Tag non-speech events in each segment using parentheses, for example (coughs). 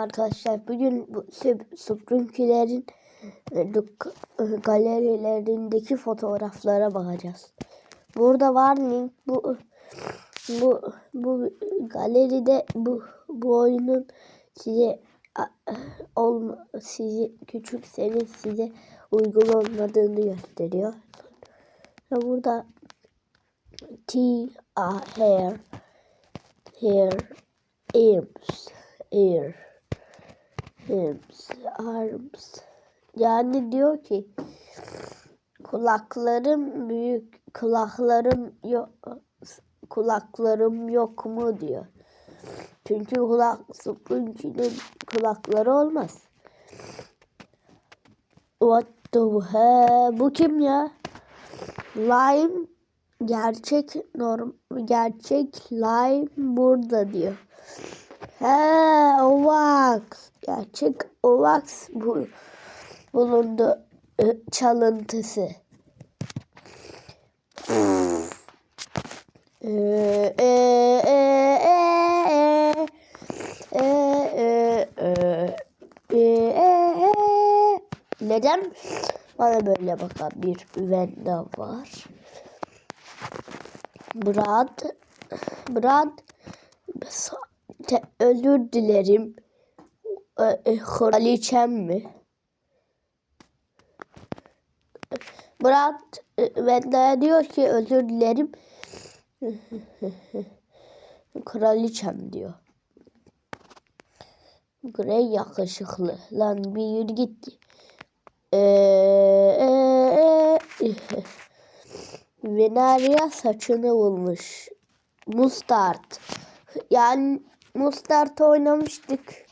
arkadaşlar. Bugün bu Suprunkilerin galerilerindeki fotoğraflara bakacağız. Burada var link. Bu bu bu galeride bu bu oyunun size olma sizi küçükseniz size uygun olmadığını gösteriyor. Ve burada T A hair hair arms ear arms arms yani diyor ki kulaklarım büyük kulaklarım yok kulaklarım yok mu diyor. Çünkü kulak Sprunkinin kulakları olmaz. What the hell? Bu kim ya? Lime gerçek norm gerçek lime burada diyor. He Ovax. Gerçek Ovax bu bulundu çalıntısı. Neden bana böyle bakan bir Venda var? Brad Brad özür dilerim. E, kraliçem mi? Brad Venda'ya diyor ki özür dilerim. (laughs) Kraliçem diyor. Grey yakışıklı. Lan bir yürü gitti. Ee, e, e. (laughs) Veneria saçını bulmuş. Mustard. Yani Mustard oynamıştık.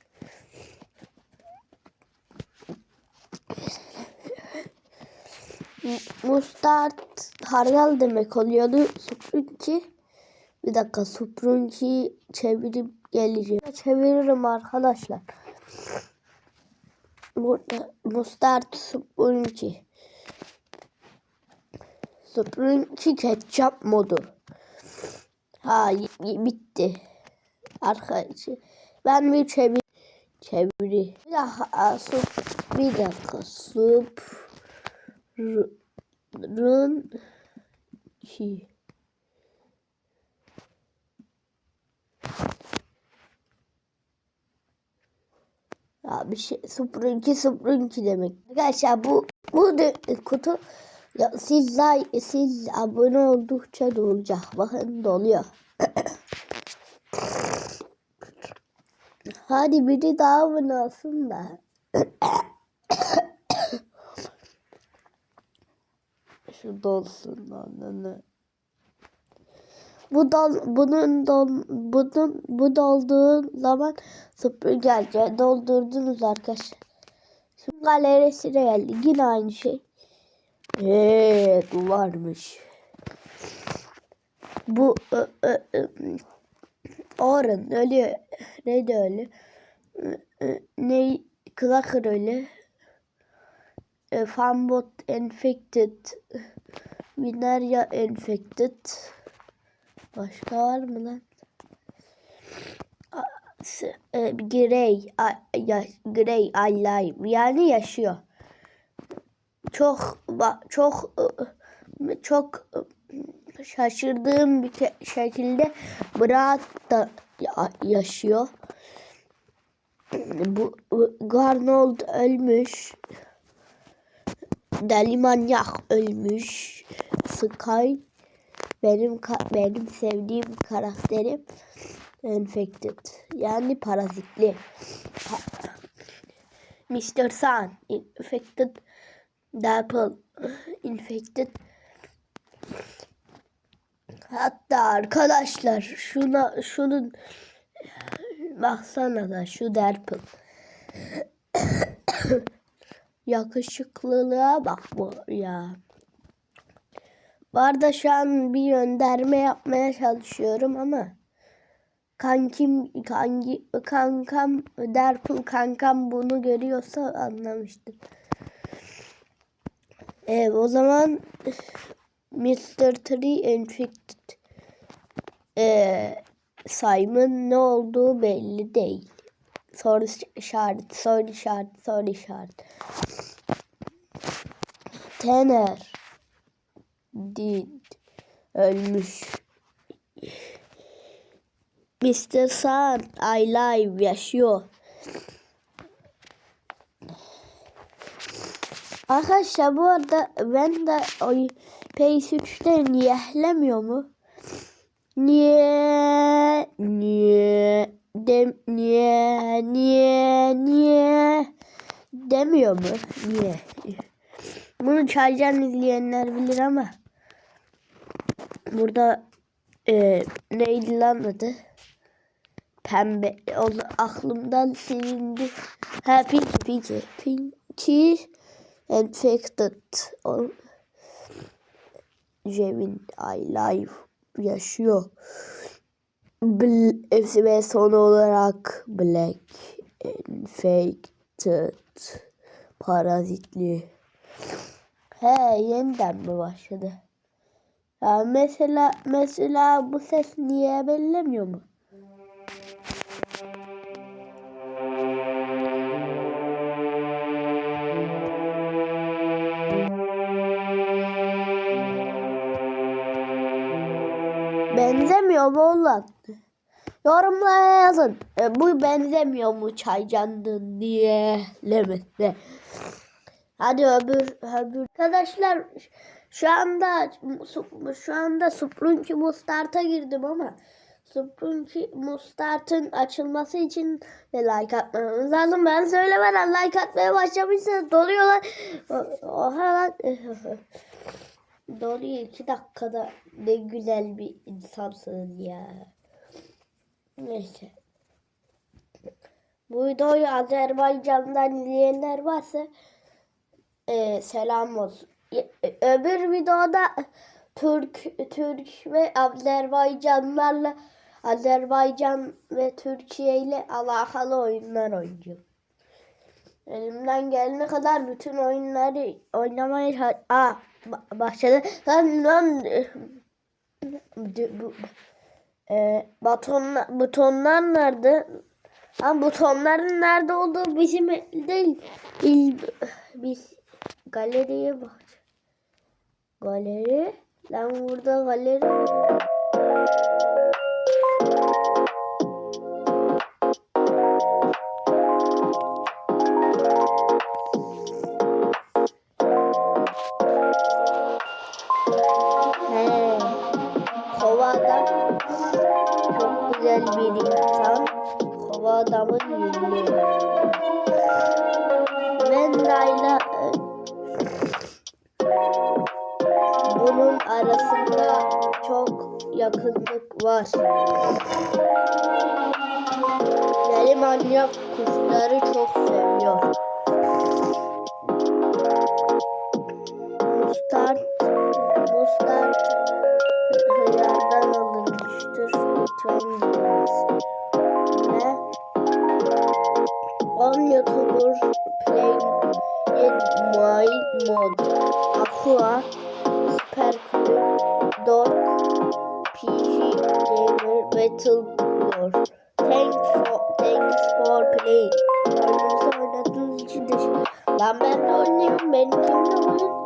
Mustard hardal demek oluyordu. Suprunki. Bir dakika Suprunki çevirip geleceğim. Çeviririm arkadaşlar. Burada Mustard Suprunki. Suprunki ketçap modu. Ha bitti. Arkadaşlar. Ben bir çevir çeviri. Bir dakika sup bir dakika sup run ki Ya bir şey 02 02 demek. Arkadaşlar bu bu de, kutu ya siz like, siz abone oldukça dolacak. Bakın doluyor. (coughs) Hadi biri daha abone olsun da. (coughs) Şu dolsun ananı. Bu dol, bunun dol, bunun bu dolduğu zaman süpürgece doldurdunuz arkadaşlar. Şimdi galerisine geldi. Yine aynı şey. Evet varmış. Bu ö, ö, ö, Orun öyle neydi öyle? Ne Clacker öyle. E, Fanbot infected. Binaria infected. Başka var mı lan? E, Grey, Grey alive yani yaşıyor. Çok çok çok şaşırdığım bir şekilde Brad da yaşıyor. Bu Garnold ölmüş. Deli manyak ölmüş. Sky benim benim sevdiğim karakterim infected. Yani parazitli. Mr. Sun infected. Dapple infected. Hatta arkadaşlar şuna şunun baksana da şu Derpil. Yakışıklılığa bak bu ya. Bu arada şu an bir gönderme yapmaya çalışıyorum ama kankim kanki, kankam Derpil kankam bunu görüyorsa anlamıştır. Evet o zaman Mr. Tree Infected ee, Simon ne olduğu belli değil. Soru işareti, soru işareti, soru işareti. Tener did ölmüş. Mr. Sun I live yaşıyor. Arkadaşlar bu arada ben de oy PS3'te niyehlemiyor mu? Niye niye dem niye niye niye demiyor mu? Niye? Bunu çaycan izleyenler bilir ama burada e, neydi lan adı? Pembe. O aklımdan silindi. Ha Pinky Pinky. Pinky Infected. Cem'in I Life yaşıyor. Bl ve son olarak Black Infected parazitli. He yeniden mi başladı? Ya mesela mesela bu ses niye bellemiyor mu? Benzemiyor mu ulan? Yorumlara yazın. E, bu benzemiyor mu çaycandın diye lemette. Hadi öbür öbür arkadaşlar şu anda şu anda Sprunky Mustart'a girdim ama Sprunky Mustart'ın açılması için de like atmanız lazım. Ben söylemeden like atmaya başlamışsınız. Doluyorlar. Oha lan. (laughs) Doluyor iki dakikada. Ne güzel bir insansınız ya. Neyse. Bu videoyu Azerbaycan'dan izleyenler varsa e, selam olsun. E, Öbür videoda Türk Türk ve Azerbaycanlarla Azerbaycan ve Türkiye ile alakalı oyunlar oynayacağım. Elimden gelene kadar bütün oyunları oynamaya Aa, başladı. Lan lan bu, e, butonlar, butonlar nerede? Ama butonların nerede olduğu bizim değil. İl, biz galeriye bak. Galeri. Lan burada galeri. Kova adam çok güzel bir insan. Kova adamın yüzü. Venda'yla e, bunun arasında çok yakınlık var. Deli manyak kuşları çok seviyor. on YouTuber play in my mod. Aqua, Super Club, Dog, PG Gamer, Battle War. Thanks for, thanks for playing. Oyununuzu oynadığınız için teşekkür Lan ben de oynuyorum. Benim kimle oyun?